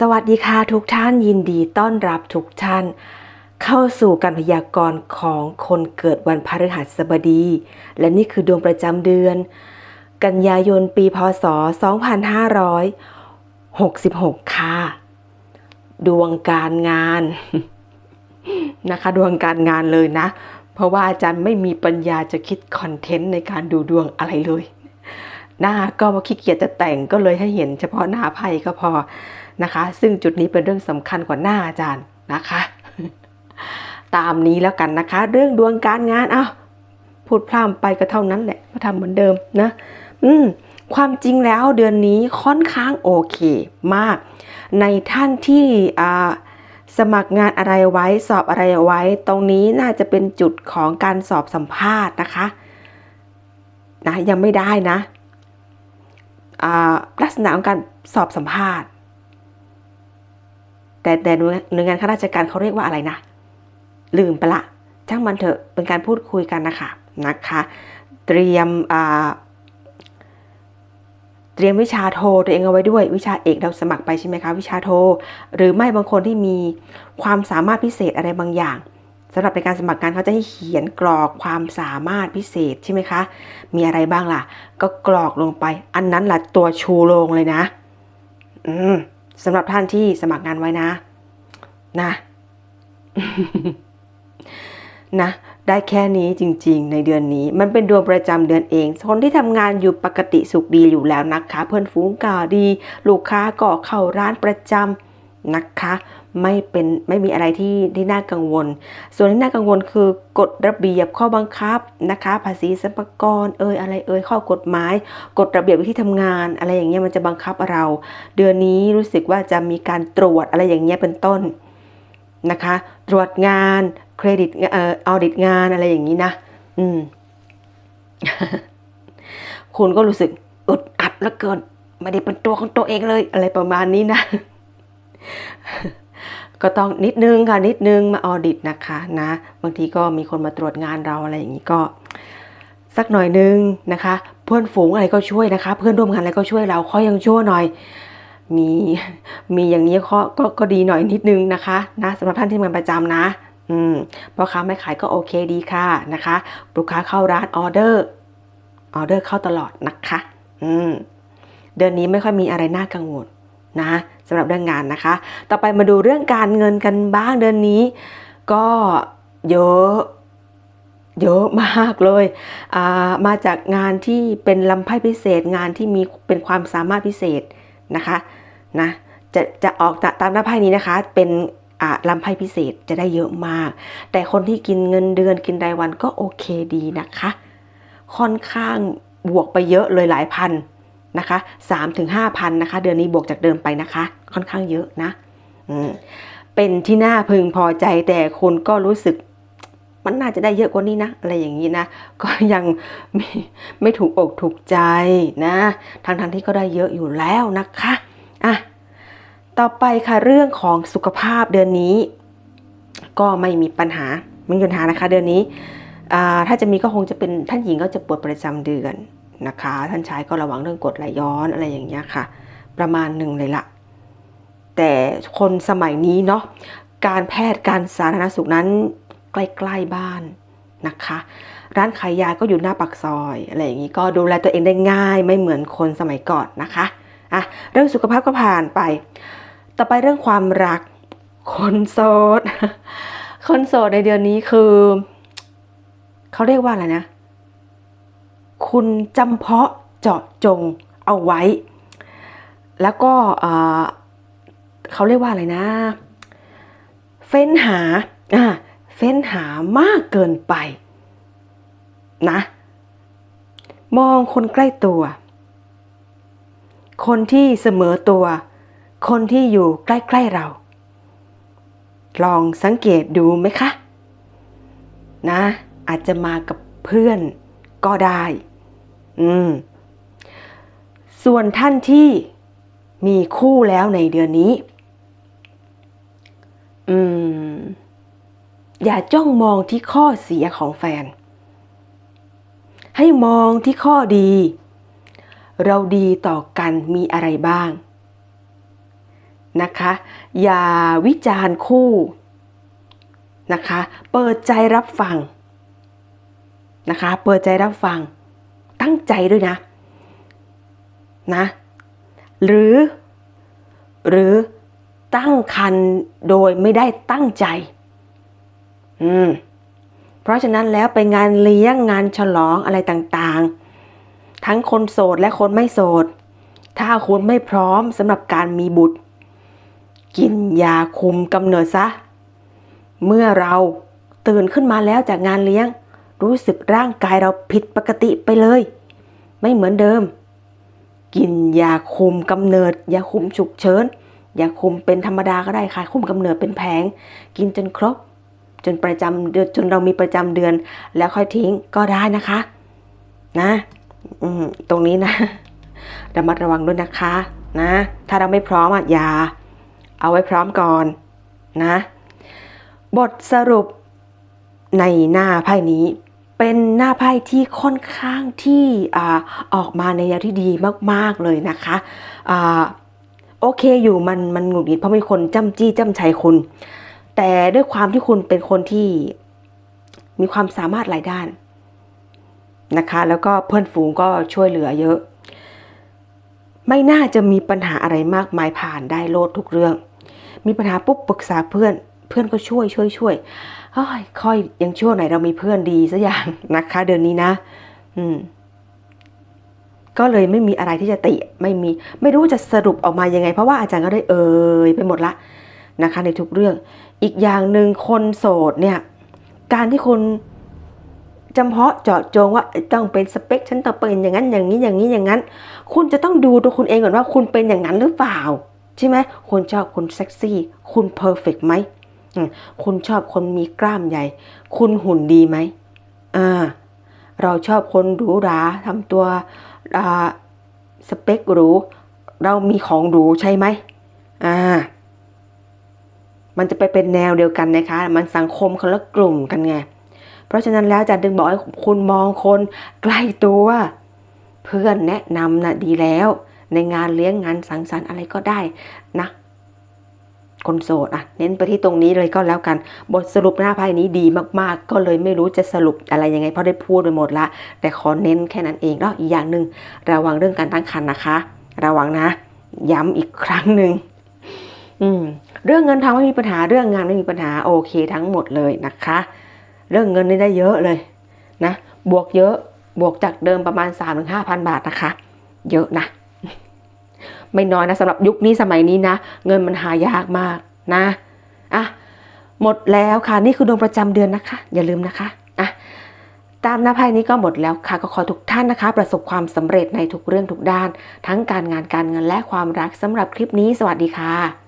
สวัสดีค่ะทุกท่านยินดีต้อนรับทุกท่าน เข้าสู่การพยากรณ์ของคนเกิดวันพฤหัสบดี และนี่คือดวงประจำเดือน กันยายนปีพศ 2566 ค่ะ ดวงการงานนะคะ ดวงการงานเลยนะ เพราะว่าอาจารย์ไม่มีปัญญาจะคิดคอนเทนต์ในการดูดวงอะไรเลย หน้าก็ว่าขี้เกียจจะแต่งก็เลยให้เห็นเฉพาะหน้าไพ่ก็พอ นะคะ ซึ่งจุดนี้เป็นเรื่องสำคัญกว่าหน้าอาจารย์นะคะ ตามนี้แล้วกันนะคะ เรื่องดวงการงานเอ้าพูดพร่ำไปก็เท่านั้นแหละก็ทำเหมือนเดิมนะอืมความจริงแล้วเดือนนี้ค่อนข้างโอเคมาก ในท่านที่อ่าสมัครงานอะไรไว้สอบอะไรไว้ ตรงนี้น่าจะเป็นจุดของการสอบสัมภาษณ์นะคะนะยังไม่ได้นะลักษณะของการสอบสัมภาษณ์ แต่แต่หน่วยงานข้าราชการเขาเรียกว่าอะไรนะ ลืมไปละช่างมันเถอะเป็นการพูดคุยกันนะคะนะคะ เตรียมเตรียมวิชาโทตัวเองเอาไว้ด้วย วิชาเอกเราสมัครไปใช่ไหมคะ วิชาโท หรือไม่บางคนที่มีความสามารถพิเศษอะไรบางอย่างสำหรับในการสมัครงานเขาจะให้เขียนกรอกความสามารถพิเศษใช่ไหมคะ มีอะไรบ้างล่ะ ก็กรอกลงไป อันนั้นแหละตัวชูโรงเลยนะ อืม สำหรับท่านที่สมัครงานไว้นะ นะ นะ ได้แค่นี้จริง ๆ ในเดือนนี้ มันเป็นดวงประจำเดือนเอง คนที่ทำงานอยู่ปกติสุขดีอยู่แล้วนะคะ เพื่อนฝูงก็ดี ลูกค้าก็เข้าร้านประจำนะคะ ไม่เป็นไม่มีอะไรที่ที่น่ากังวล ส่วนที่น่ากังวลคือกฎระเบียบข้อบังคับนะคะ ภาษีสรรพากรเอ่ยอะไรเอ่ยข้อกฎหมาย กฎระเบียบที่ทำงาน อะไรอย่างเงี้ยมันจะบังคับเรา เดือนนี้รู้สึกว่าจะมีการตรวจอะไรอย่างเงี้ยเป็นต้นนะคะ ตรวจงานเครดิตเอ่อออดิตงานอะไรอย่างนี้นะ อืม คุณก็รู้สึกอึดอัดเหลือเกินไม่ได้เป็นตัวของตัวเองเลย อะไรประมาณนี้นะ ก็ต้องนิดนึงค่ะนิดนึงมาออดิตนะคะนะบางทีก็มีคนมาตรวจงานเราอะไรอย่างนี้ก็ สักหน่อยนึงนะคะ เพื่อนฝูงอะไรก็ช่วยนะคะ เพื่อนร่วมงานอะไรก็ช่วยเราข้อยังชั่วหน่อย มีมีอย่างนี้ข้อก็ก็ดีหน่อยนิดนึงนะคะนะสำหรับท่านที่ทำงานประจำนะอืมพ่อค้าไม่ขายก็โอเคดีค่ะนะคะลูกค้าเข้าร้านออเดอร์ออเดอร์เข้าตลอดนะคะอืมเดือนนี้ไม่ค่อยมีอะไรน่ากังวลนะ สำหรับเรื่องงานนะคะ ต่อไปมาดูเรื่องการเงินกันบ้างเดือนนี้ ก็เยอะเยอะมากเลยามาจากงานที่เป็นลำไพ่พิเศษงานที่มีเป็นความสามารถพิเศษนะคะนะจะจะออกตามหน้าไพ่นี้นะคะเป็นลำไพ่พิเศษจะได้เยอะมาก แต่คนที่กินเงินเดือนกินรายวันก็โอเคดีนะคะ ค่อนข้างบวกไปเยอะเลยหลายพัน นะคะ3ถึง5พันนะคะ เดือนนี้บวกจากเดิมไปนะคะ ค่อนข้างเยอะนะเป็นที่น่าพึงพอใจแต่คุณก็รู้สึกมันน่าจะได้เยอะกว่านี้นะ อะไรอย่างนี้นะ ก็ยังไม่ไม่ถูกอกถูกใจนะทางทางที่ก็ได้เยอะอยู่แล้วนะคะอะต่อไปค่ะเรื่องของสุขภาพเดือนนี้ ก็ไม่มีปัญหาไม่มีปัญหานะคะ เดือนนี้ถ้าจะมีก็คงจะเป็นท่านหญิงก็จะปวดประจำเดือน นะคะ ท่านชายก็ระวังเรื่องกดไหลย้อนอะไรอย่างเงี้ยค่ะ ประมาณหนึ่งเลยละแต่คนสมัยนี้เนาะการแพทย์การสาธารณสุขนั้นใกล้ๆบ้านนะคะ ร้านขายยาก็อยู่หน้าปากซอยอะไรอย่างนี้ก็ดูแลตัวเองได้ง่ายไม่เหมือนคนสมัยก่อนนะคะอะเรื่องสุขภาพก็ผ่านไป ต่อไปเรื่องความรักคนโสดคนโสดในเดือนนี้คือ เขาเรียกว่าอะไรนะ คุณจำเพาะเจาะจงเอาไว้ แล้วก็เขาเรียกว่าอะไรนะ เฟ้นหาเฟ้นหามากเกินไปนะ มองคนใกล้ตัว คนที่เสมอตัว คนที่อยู่ใกล้ ๆเรา ลองสังเกตดูไหมคะ นะ อาจจะมากับเพื่อนก็ได้ อืม ส่วนท่านที่มีคู่แล้วในเดือนนี้ อืม อย่าจ้องมองที่ข้อเสียของแฟน ให้มองที่ข้อดี เราดีต่อกันมีอะไรบ้าง นะคะ อย่าวิจารณ์คู่นะคะ เปิดใจรับฟัง นะคะ เปิดใจรับฟัง ตั้งใจด้วยนะนะ หรือ หรือตั้งคันโดยไม่ได้ตั้งใจ อืม เพราะฉะนั้นแล้วไปงานเลี้ยงงานฉลองอะไรต่างๆ ทั้งคนโสดและคนไม่โสด ถ้าคุณไม่พร้อมสำหรับการมีบุตร กินยาคุมกำเนิดซะ เมื่อเราตื่นขึ้นมาแล้วจากงานเลี้ยง รู้สึกร่างกายเราผิดปกติไปเลย ไม่เหมือนเดิม กินยาคุมกำเนิด ยาคุมฉุกเฉินยาคุมเป็นธรรมดาก็ได้ค่ะคุมกำเนิดเป็นแผง กินจนครบ จนประจำเดือนจนเรามีประจำเดือน แล้วค่อยทิ้งก็ได้นะคะ นะตรงนี้นะระมัดระวังด้วยนะคะนะ ถ้าเราไม่พร้อมอะอย่า เอาไว้พร้อมก่อนนะ บทสรุปในหน้าไพ่นี้ เป็นหน้าไพ่ที่ค่อนข้างที่อออกมาในแนวที่ดีมากๆเลยนะคะอ่าโอเคอยู่มันมันหงุดหงิดเพราะมีคนจ้ำจี้จ้ำชัยคุณ แต่ด้วยความที่คุณเป็นคนที่มีความสามารถหลายด้านนะคะ แล้วก็เพื่อนฝูงก็ช่วยเหลือเยอะ ไม่น่าจะมีปัญหาอะไรมากมายผ่านได้โลดทุกเรื่อง มีปัญหาปุ๊บปรึกษาเพื่อน พื่อนก็ช่วยช่วยช่วยค่อยยังชั่วไหนเรามีเพื่อนดีสัอย่างนะคะ เดือนนี้นะ อืม ก็เลยไม่มีอะไรที่จะติ ไม่มี ไม่รู้จะสรุปออกมายังไง เพราะว่าอาจารย์ก็ได้เอ่ยไปหมดละนะคะ ในทุกเรื่อง อีกอย่างหนึ่งคนโสดเนี่ย การที่คุณจำเพาะเจาะจงว่าต้องเป็นสเปคฉันต้องเป็นอย่างนั้นอย่างนี้อย่างนี้อย่างนั้น คุณจะต้องดูตัวคุณเองก่อนว่าคุณเป็นอย่างนั้นหรือเปล่า ใช่ไหมคุณชอบคนเซ็กซี่ คุณเพอร์เฟกไหม คุณชอบคนมีกล้ามใหญ่ คุณหุ่นดีไหมอ่าเราชอบคนหรูหราทำตัวสเปคหรู เรามีของหรูใช่ไหมอ่า มันจะไปเป็นแนวเดียวกันนะคะ มันสังคมคนละกลุ่มกันไง เพราะฉะนั้นแล้วอาจารย์ถึงบอกให้คุณมองคนใกล้ตัว เพื่อนแนะนำนะดีแล้ว ในงานเลี้ยงงานสังสรรค์อะไรก็ได้นะ คนโสดอะเน้นไปที่ตรงนี้เลยก็แล้วกัน บทสรุปหน้าไพ่นี้ดีมากๆ ก็เลยไม่รู้จะสรุปอะไรยังไงเพราะได้พูดไปหมดละ แต่ขอเน้นแค่นั้นเองแล้วอีกอย่างหนึ่งระวังเรื่องการตั้งครรภ์นะคะ ระวังนะ ย้ำอีกครั้งหนึ่งอืมเรื่องเงินทองไม่มีปัญหาเรื่องงานไม่มีปัญหาโอเคทั้งหมดเลยนะคะ เรื่องเงินนี่ได้เยอะเลยนะบวกเยอะบวกจากเดิมประมาณ 3 5 0 0 0 บาทนะคะ เยอะนะ ไม่น้อยนะสำหรับยุคนี้สมัยนี้นะ เงินมันหายากมากนะอะหมดแล้วค่ะนี่คือดวงประจำเดือนนะคะ อย่าลืมนะคะอะตามหน้าไพ่นี้ก็หมดแล้วค่ะก็ขอทุกท่านนะคะ ประสบความสำเร็จในทุกเรื่องทุกด้าน ทั้งการงานการเงินและความรักสำหรับคลิปนี้ สวัสดีค่ะ